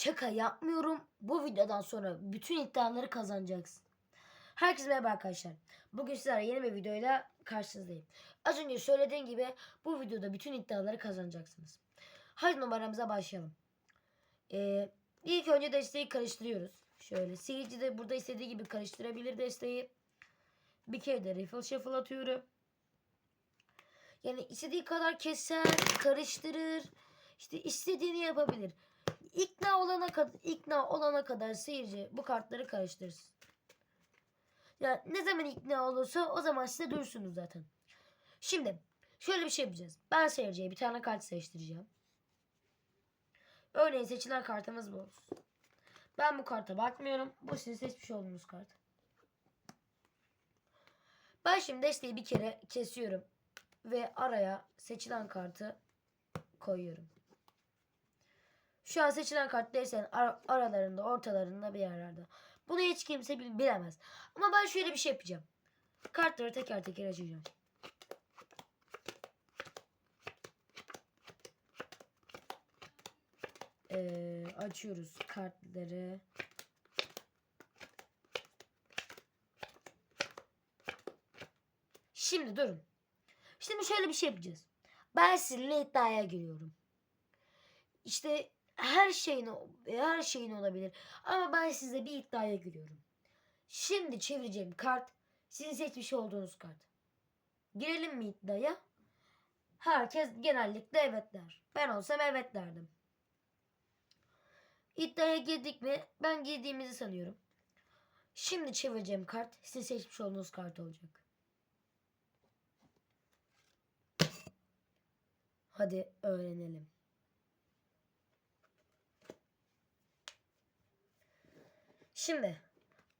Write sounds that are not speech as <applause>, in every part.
Şaka yapmıyorum. Bu videodan sonra bütün iddiaları kazanacaksın. Herkese merhaba arkadaşlar. Bugün sizlerle yeni bir videoyla karşınızdayım. Az önce söylediğim gibi bu videoda bütün iddiaları kazanacaksınız. Hadi numaramıza başlayalım. Ee, ilk önce desteği karıştırıyoruz. Şöyle seyirci de burada istediği gibi karıştırabilir desteği. Bir kere de riffle shuffle atıyorum. Yani istediği kadar keser, karıştırır. İşte istediğini yapabilir. İkna olana kadar ikna olana kadar seyirci bu kartları karıştırırsın. Ya ne zaman ikna olursa o zaman size durursunuz zaten. Şimdi şöyle bir şey yapacağız. Ben seyirciye bir tane kart seçtireceğim. Örneğin seçilen kartımız bu. Ben bu karta bakmıyorum. Bu sizin seçmiş olduğunuz kart. Ben şimdi desteği bir kere kesiyorum. Ve araya seçilen kartı koyuyorum. Şu an seçilen kart desen ar- aralarında ortalarında bir yerlerde. Bunu hiç kimse bil- bilemez. Ama ben şöyle bir şey yapacağım. Kartları teker teker açacağım. Ee, açıyoruz kartları. Şimdi durun. Şimdi şöyle bir şey yapacağız. Ben sizinle iddiaya giriyorum. İşte her şeyin her şeyin olabilir. Ama ben size bir iddiaya giriyorum. Şimdi çevireceğim kart sizin seçmiş olduğunuz kart. Girelim mi iddiaya? Herkes genellikle evet der. Ben olsam evet derdim. İddiaya girdik mi? Ben girdiğimizi sanıyorum. Şimdi çevireceğim kart sizin seçmiş olduğunuz kart olacak. Hadi öğrenelim. Şimdi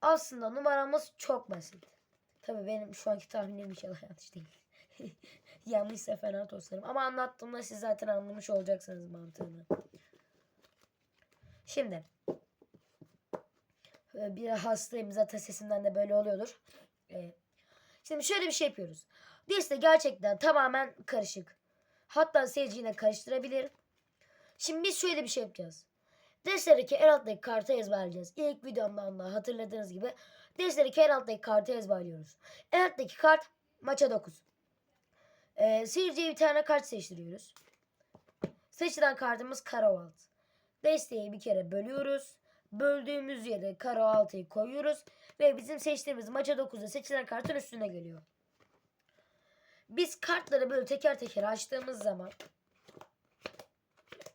aslında numaramız çok basit. Tabii benim şu anki tahminim inşallah yanlış değil. <laughs> Yanlışsa fena toslarım. Ama anlattığımda siz zaten anlamış olacaksınız mantığını. Şimdi e, bir hastayım zaten sesimden de böyle oluyordur. E, Şimdi şöyle bir şey yapıyoruz. Liste gerçekten tamamen karışık. Hatta seyirciyle karıştırabilir. Şimdi biz şöyle bir şey yapacağız. Destedeki en alttaki kartı ezberleyeceğiz. İlk videomdan da hatırladığınız gibi destedeki en alttaki kartı ezberliyoruz. En alttaki kart maça 9. Ee, seyirciye bir tane kart seçtiriyoruz. Seçilen kartımız karo alt. Desteği bir kere bölüyoruz. Böldüğümüz yere karo altıyı koyuyoruz. Ve bizim seçtiğimiz maça 9'da seçilen kartın üstüne geliyor. Biz kartları böyle teker teker açtığımız zaman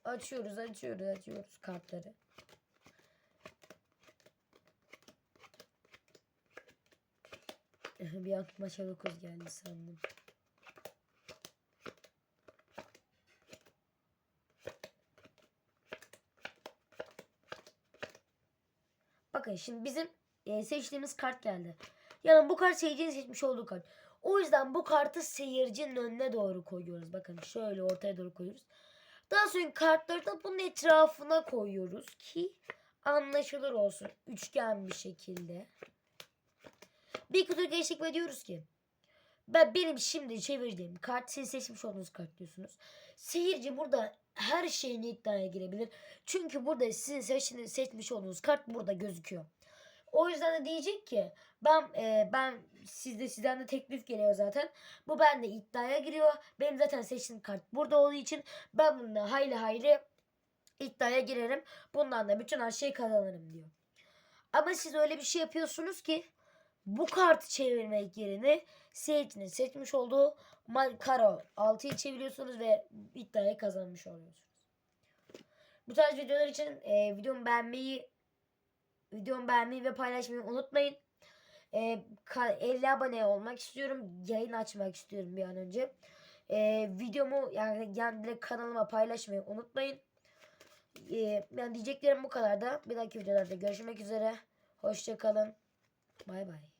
açıyoruz, açıyoruz, açıyoruz kartları. <laughs> bir an maça 9 geldi sandım. Bakın şimdi bizim e, seçtiğimiz kart geldi. Yani bu kart seyircinin seçmiş olduğu kart. O yüzden bu kartı seyircinin önüne doğru koyuyoruz. Bakın şöyle ortaya doğru koyuyoruz. Daha sonra kartları da bunun etrafına koyuyoruz ki anlaşılır olsun. Üçgen bir şekilde. Bir kutu geçtik ve diyoruz ki ben benim şimdi çevirdiğim kart siz seçmiş olduğunuz kart diyorsunuz. Seyirci burada her şeyini iddiaya girebilir. Çünkü burada sizin seçmiş olduğunuz kart burada gözüküyor. O yüzden de diyecek ki ben e, ben sizde sizden de teklif geliyor zaten. Bu bende iddiaya giriyor. Benim zaten seçtiğim kart burada olduğu için ben bununla hayli hayli iddiaya girerim. Bundan da bütün her şeyi kazanırım diyor. Ama siz öyle bir şey yapıyorsunuz ki bu kartı çevirmek yerine seyircinin seçmiş olduğu karo 6'yı çeviriyorsunuz ve iddiayı kazanmış oluyorsunuz. Bu tarz videolar için e, videomu beğenmeyi videomu beğenmeyi ve paylaşmayı unutmayın. E, ka- 50 abone olmak istiyorum. Yayın açmak istiyorum bir an önce. E, videomu yani, yani direkt kanalıma paylaşmayı unutmayın. E, yani diyeceklerim bu kadar da. Bir dahaki videolarda görüşmek üzere. Hoşçakalın. Bay bay.